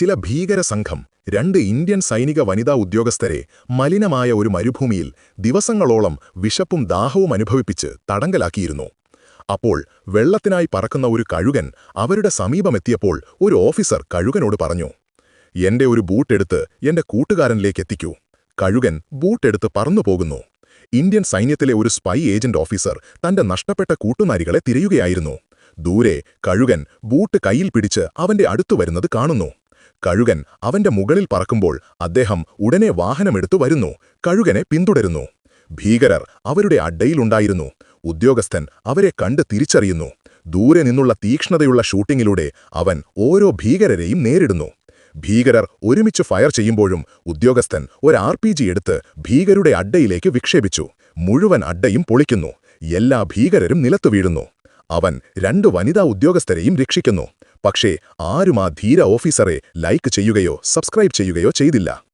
ചില ഭീകര സംഘം രണ്ട് ഇന്ത്യൻ സൈനിക വനിതാ ഉദ്യോഗസ്ഥരെ മലിനമായ ഒരു മരുഭൂമിയിൽ ദിവസങ്ങളോളം വിശപ്പും ദാഹവും അനുഭവിപ്പിച്ച് തടങ്കലാക്കിയിരുന്നു. അപ്പോൾ വെള്ളത്തിനായി പറക്കുന്ന ഒരു കഴുകൻ അവരുടെ സമീപമെത്തിയപ്പോൾ ഒരു ഓഫീസർ കഴുകനോട് പറഞ്ഞു എന്റെ ഒരു ബൂട്ടെടുത്ത് എന്റെ കൂട്ടുകാരനിലേക്ക് എത്തിക്കൂ കഴുകൻ ബൂട്ടെടുത്ത് പറന്നുപോകുന്നു ഇന്ത്യൻ സൈന്യത്തിലെ ഒരു സ്പൈ ഏജന്റ് ഓഫീസർ തന്റെ നഷ്ടപ്പെട്ട കൂട്ടുനാരികളെ തിരയുകയായിരുന്നു. ദൂരെ കഴുകൻ ബൂട്ട് കയ്യിൽ പിടിച്ച് അവന്റെ അടുത്തു വരുന്നത് കാണുന്നു. കഴുകൻ അവന്റെ മുകളിൽ പറക്കുമ്പോൾ അദ്ദേഹം ഉടനെ വാഹനമെടുത്തു വരുന്നു. കഴുകനെ പിന്തുടരുന്നു. ഭീകരർ അവരുടെ അഡ്ഡയിലുണ്ടായിരുന്നു ഉദ്യോഗസ്ഥൻ അവരെ കണ്ട് തിരിച്ചറിയുന്നു. ദൂരെ നിന്നുള്ള തീക്ഷ്ണതയുള്ള ഷൂട്ടിങ്ങിലൂടെ അവൻ ഓരോ ഭീകരരെയും നേരിടുന്നു. ഭീകരർ ഒരുമിച്ച് ഫയർ ചെയ്യുമ്പോഴും ഉദ്യോഗസ്ഥൻ ഒരു ആർ പി ജി എടുത്ത് ഭീകരുടെ അഡ്ഡയിലേക്ക് വിക്ഷേപിച്ചു. മുഴുവൻ അഡ്ഡയും പൊളിക്കുന്നു. എല്ലാ ഭീകരരും നിലത്തു വീഴുന്നു. അവൻ രണ്ട് വനിതാ ഉദ്യോഗസ്ഥരെയും രക്ഷിക്കുന്നു. പക്ഷേ ആരും ആ ധീര ഓഫീസറെ ലൈക്ക് ചെയ്യുകയോ സബ്സ്ക്രൈബ് ചെയ്യുകയോ ചെയ്തില്ല.